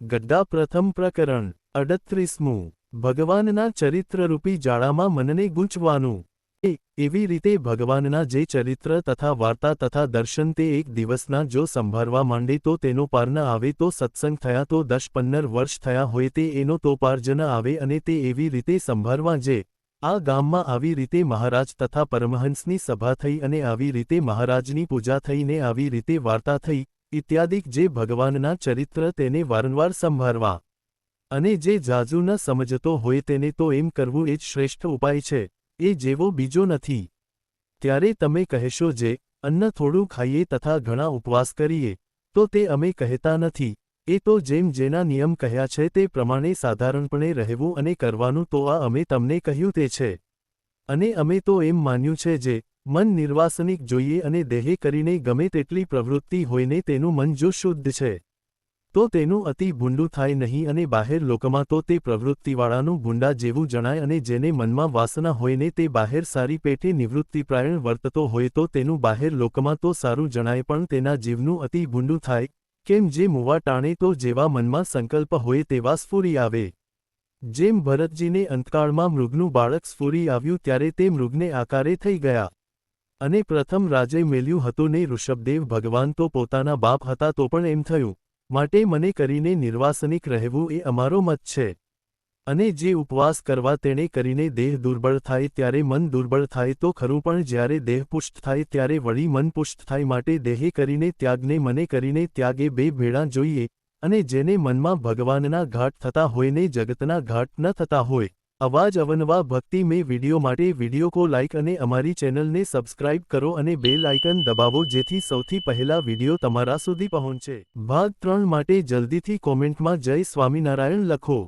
ગદ્દા પ્રથમ પ્રકરણ, અડત્રીસમું, ભગવાનના ચરિત્રરૂપી જાળામાં મનને ગૂંચવાનું. એ, એવી રીતે ભગવાનના જે ચરિત્ર તથા વાર્તા તથા દર્શન તે એક દિવસના જો સંભાળવા માંડે તો તેનો પાર આવે તો સત્સંગ થયા તો દસ પંદર વર્ષ થયા હોય તે એનો તો પાર જ ન આવે અને તે એવી રીતે સંભાળવા જે, આ ગામમાં આવી રીતે મહારાજ તથા પરમહંસની સભા થઈ અને આવી રીતે મહારાજની પૂજા થઈને આવી રીતે વાર્તા થઈ ઇત્યાદિક જે ભગવાનના ચરિત્ર તેને વારંવાર સંભાળવા અને જે જાજુ ન સમજતો હોય તેને તો એમ કરવું એ જ શ્રેષ્ઠ ઉપાય છે, એ જેવો બીજો નથી. ત્યારે તમે કહેશો જે, અન્ન થોડું ખાઈએ તથા ઘણા ઉપવાસ કરીએ. તો તે અમે કહેતા નથી. એ તો જેમ જેના નિયમ કહ્યા છે તે પ્રમાણે સાધારણપણે રહેવું અને કરવાનું તો આ અમે તમને કહ્યું તે છે. અને અમે તો એમ માન્યું છે જે મન નિર્વાસનિક જોઈએ અને દેહે કરીને ગમે તેટલી પ્રવૃત્તિ હોયને તેનું મન જો શુદ્ધ છે, તો તેનું અતિ ભૂંડું થાય નહીં અને બહાર લોકમાં તો તે પ્રવૃત્તિવાળાનું ભૂંડા જેવું જણાય અને જેને મનમાં વાસના હોયને તે બહાર સારી પેટે નિવૃત્તિપ્રાયણ વર્તતો હોય તો તેનું બહાર લોકમાં તો સારું જણાય પણ તેના જીવનું અતિ ભૂંડું થાય, કેમ જે મુવા ટાણે તો જેવા મનમાં સંકલ્પ હોય તેવા સ્ફૂરી આવે. જેમ ભરતજીને અંતકાળમાં મૃગનું બાળક સ્ફૂરી આવ્યું ત્યારે તે મૃગને આકારે થઈ ગયા. અને પ્રથમ રાજે મેલ્યું હતું ને ઋષભદેવ ભગવાન તો પોતાના બાપ હતા તો પણ એમ થયું, માટે મને કરીને નિર્વાસનિક રહેવું એ અમારો મત છે. અને જે ઉપવાસ કરવા તેણે કરીને દેહ દુર્બળ થાય ત્યારે મન દુર્બળ થાય તો ખરું પણ જ્યારે દેહ પુષ્ટ થાય ત્યારે વળી મન પુષ્ટ થાય માટે દેહે કરીને ત્યાગને મને કરીને ત્યાગે બે ભેળા જોઈએ, અને જેને મનમાં ભગવાનના ઘાટ થતા હોય ને જગતના ઘાટ ન થતા હોય. અવાજ અવનવા ભક્તિ મેં વિડિયો માટે વિડિયો કો લાઇક અને અમારી ચેનલને સબસ્ક્રાઇબ કરો અને બેલ આઇકન દબાવો જેથી સૌથી પહેલા વિડિયો તમારા સુધી પહોંચે. ભાગ ત્રણ માટે જલ્દીથી કોમેન્ટમાં જય સ્વામિનારાયણ લખો.